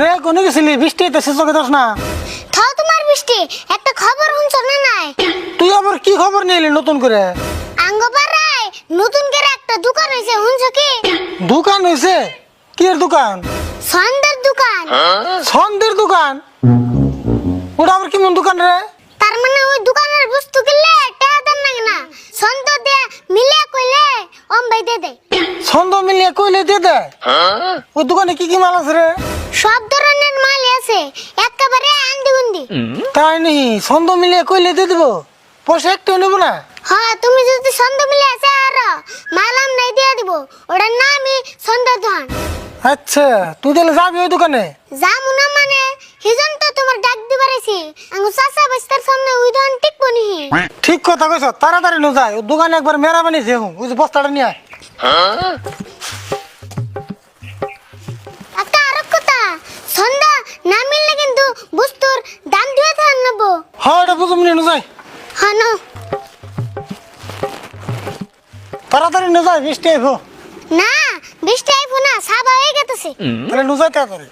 রে কোনে গেছিলি? বৃষ্টি হইতেছে চোখে দোষ না। থাও তোমার বৃষ্টি একটা খবর শুনছো না নাই? তুই আবার কি খবর নিলি নতুন করে? আঙ্গপাড়ায় নতুন করে একটা দোকান হয়েছে শুনছো কি? দোকান হয়েছে কি এর দোকান? সন্ধ্যের দোকান। সন্ধ্যের দোকান? ওটা আবার কেমন দোকান রে? তার মানে ওই দোকানের বস্তু কিনলে টাকা দেন না সন্ধ্যা দিয়ে মিলে কইলে অম ভাই দে দে কইলে দিয়ে ওই দোকানে কি কি মাল আছে রে? সব ধরনের মাল আছে একেবারে আন্দি গুন্দি তাই নি সন্ধ্যা মিলিয়ে কইলে দিয়ে দেবো। পয়সা একটু নেব না? হ্যাঁ তুমি যদি সন্ধ্যা মিলে আছে আর মাল আমরাই দিয়ে দিব ওটার নামই দোকান আচ্ছা তুই তাহলে যাবি ওই দোকানে? যামু না মানে হিজন তো তোমার ডাক দিবার আইছি আঙ্গু চাচা বস্তার সামনে ওই দোকান টিকবো নি ঠিক কথা কইছ তাড়াতাড়ি নো যায় দোকানে একবার মেরা বানিয়েছে হুম ওই যে বস্তাটা নিয়ে আয়। না মিললে কিন্তু বস্তুর দাম দিয়ে থান নেব। হ্যাঁ এটা বুঝুম নিয়ে নো যায় হ্যাঁ না তাড়াতাড়ি নো যায় বৃষ্টি আইব। না বৃষ্টি আইবো না সাবা হয়ে গেতেছে। তাহলে নো যায় তাড়াতাড়ি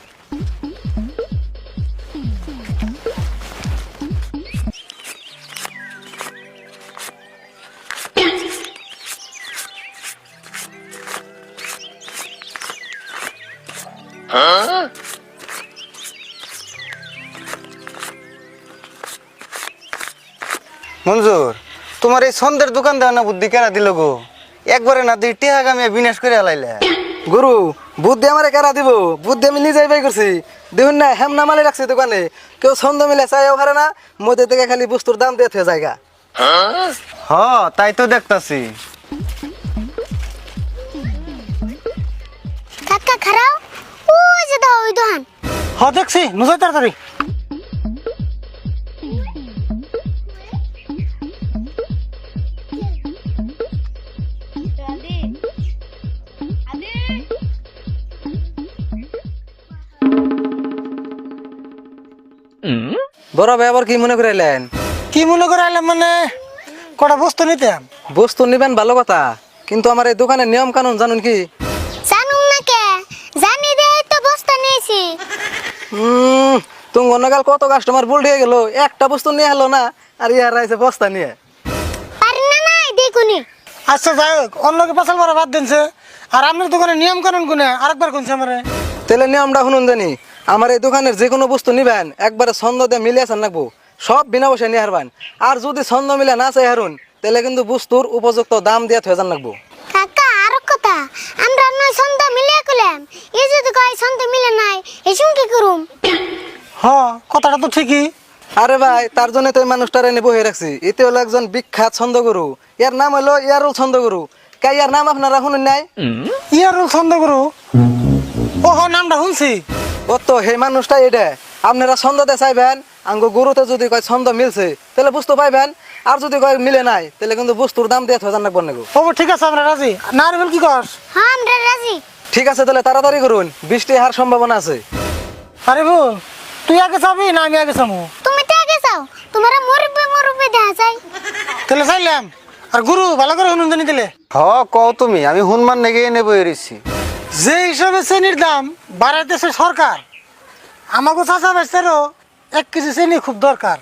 মঞ্জুর তোমার এই সন্ধ্যের দোকান দেওয়া না বুদ্ধি কেরা দিল গো? একবারে না দুই টেহা গামিয়ে বিনাশ করে আলাইলে গুরু বুদ্ধি আমার কারা দিব? বুদ্ধি আমি নিজেই বাই করছি। দেখুন না হেম নামালি রাখছি দোকানে। কেউ ছন্দ মিলে চাইও হারে না মধ্যে থেকে খালি বস্তুর দাম দিয়ে থয়ে জায়গা। হ তাই তো দেখতাছি। কাকা খারাও? ও যে দাও ওই দোকান। হ্যাঁ দেখছি নো যায় তাড়াতাড়ি। বড় ভাই আবার কি মনে করাইলেন কি মনে করে আইলাম মানে? কটা বস্তু নিতাম বস্তু নিবেন ভালো কথা কিন্তু আমার এই দোকানের নিয়ম কানুন জানুন কি? জানুম না কে? জানি দে তো বস্তা নিয়েছি। উম, তুমি অন্যকাল কত কাস্টমার ভুল হয়ে গেল একটা বস্তু নিয়ে এলো না আর ইয়ার আইছে বস্তা নিয়ে। পারি না নাই দেখুনি। আচ্ছা যাই হোক অন্যকে পাশাল মারা বাদ দিনছে। আর আপনার দোকানে নিয়ম কানুন কোনে? আরেকবার কোনছে আমারে? তাহলে নিয়মটা শুনুন জানি আমার এই দোকানের যে কোনো বস্তু নিবেন একবারে ছন্দ দিয়ে মিলে আছেন রাখব সব বিনা পয়সা নিয়ে হারবেন। আর যদি ছন্দ মিলে না চাই হারুন তাহলে কিন্তু বস্তুর উপযুক্ত দাম দিয়ে থয়ে যান রাখব কাকা আরও কথা। আমরা নয় সন্ধ্যা মিলে কইলাম এই যদি কয় সন্ধ্যা মিলে নাই সঙ্গে কি করুম? হ্যাঁ কথাটা তো ঠিকই। আরে ভাই তার জন্য তো এই মানুষটারে এনে বহে রাখছি। এতে হলো একজন বিখ্যাত ছন্দ গুরু। ইয়ার নাম হলো ইয়ারুল ছন্দ গুরু। কে ইয়ার নাম আপনারা শুনুন নাই? ইয়ার ছন্দ করু ও হ নামটা শুনছি। ও তো সেই মানুষটা এটা আপনারা ছন্দ দিয়ে চাইবেন আঙ্গ গুরুতে যদি কয় ছন্দ মিলছে তাহলে বুঝতে পাইবেন। আর যদি কয় মিলে নাই তাহলে কিন্তু বস্তুর দাম দিয়ে থয়ে যান রাখবেন ও ঠিক আছে আমরা রাজি। না রেবেল কি কর হ্যাঁ আমরা রাজি। ঠিক আছে তাহলে তাড়াতাড়ি করুন। বৃষ্টি হওয়ার সম্ভাবনা আছে। আরে বল তুই আগে যাবি না আমি আগে যাব তুমি তো আগে যাও তোমার মুরব্বি মুরব্বি দেখা যায়। তাহলে চাইলাম। আর গুরু ভালো করে শুনুন জানি দিলে হ কও তুমি আমি হুনমান নেগে এনে বই রইছি যে হিসাবে চেনির দাম বাড়াইতেছে সরকার আমাকে চাচা বেচারও এক কেজি চেনি খুব দরকার।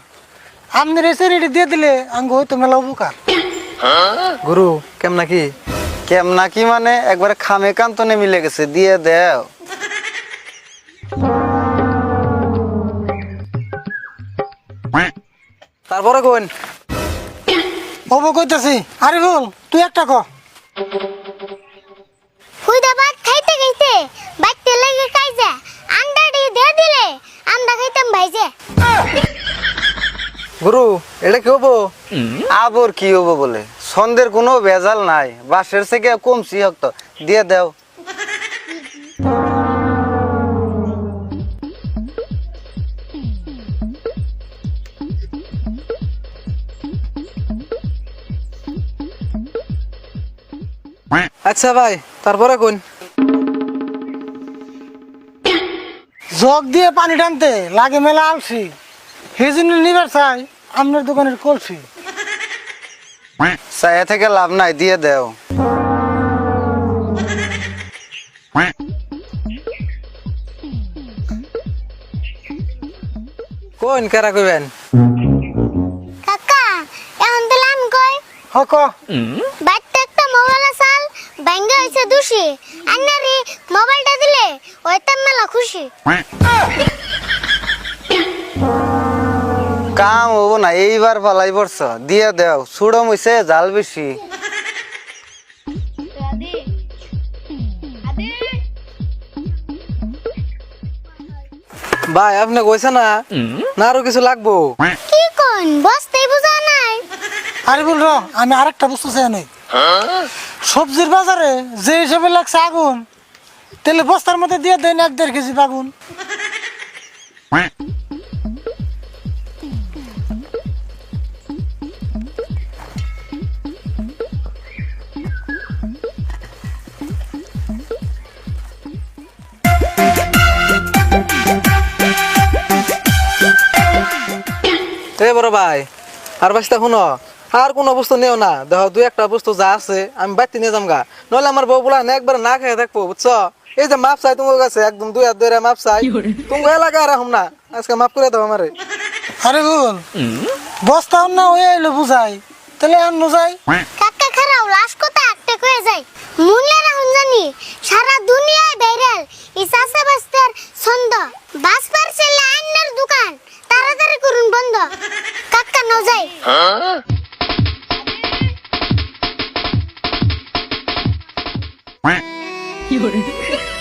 আপনার এই চেনিটি দিয়ে দিলে আঙ্গু হয়তো মেলা উপকার। গুরু কেম নাকি? কেম নাকি মানে একবারে খামে কান্তনে মিলে গেছে দিয়ে দেও। তারপরে কোন হব কইতাছি আরে বল তুই একটা ক। গুরু এটা কি হব? আবার কি হব বলে? সন্ধ্যের কোনো ভেজাল নাই। বাসের থেকে কমছি হোক তো দিয়ে দেও। আচ্ছা ভাই তারপরে কোন? জগ দিয়ে পানি টানতে লাগে মেলা আলসি। সেই জন্য নিবার চাই। আপনার দোকানের কলফি। সায়া থেকে লাভ নাই দিয়ে দেও। কোন কারা কইবেন? কাকা এখন তো লাম কই? হক বাচ্চা একটা মোবাইল আসাল ব্যাঙ্গে হইছে দুশি আন্নারে মোবাইলটা দিলে ওইতাম মেলা খুশি। কাম হব না এইবার পালাই পড়ছ। দিয়া দেও সুড়ম হইছে জাল বেশি। ভাই আপনি কইছে না? না আরও কিছু লাগবো? কি কোন? বসতেই বোঝা নাই। আরে বল র আমি আরেকটা বস্তু চাই নাই সবজির বাজারে যে হিসেবে লাগছে আগুন তাহলে বস্তার মধ্যে দিয়ে দেন এক দেড় কেজি আগুন। বড় ভাই। আর বাসটা শুনো আর কোনো বস্তু নেও না। দেখো দুই একটা বস্তু যা আছে আমি বাড়তি নিয়ে যাম গা নইলে আমার বউ বলা একবার না খেয়ে থাকব বুঝছ? এই যে মাপ চাই তোমার কাছে একদম দুই হাত ধরে মাপ চাই। তুমি এলাকা রাখুম না আজকে মাপ করে দাও আমারে। আরে বল বস্তা না হয়ে এলো বুঝাই। তাহলে আর যাই কাকা খারাও লাশ কথা একটা কয়ে যায় মুনলে রাহুন জানি সারা দুনিয়ায় ভাইরাল। ইসাসে বাস্তার ছন্দ। বাস পারছেলে আইনার দোকান। তাড়াতাড়ি করুন বন্ধ কাকা ন যাই Fiore.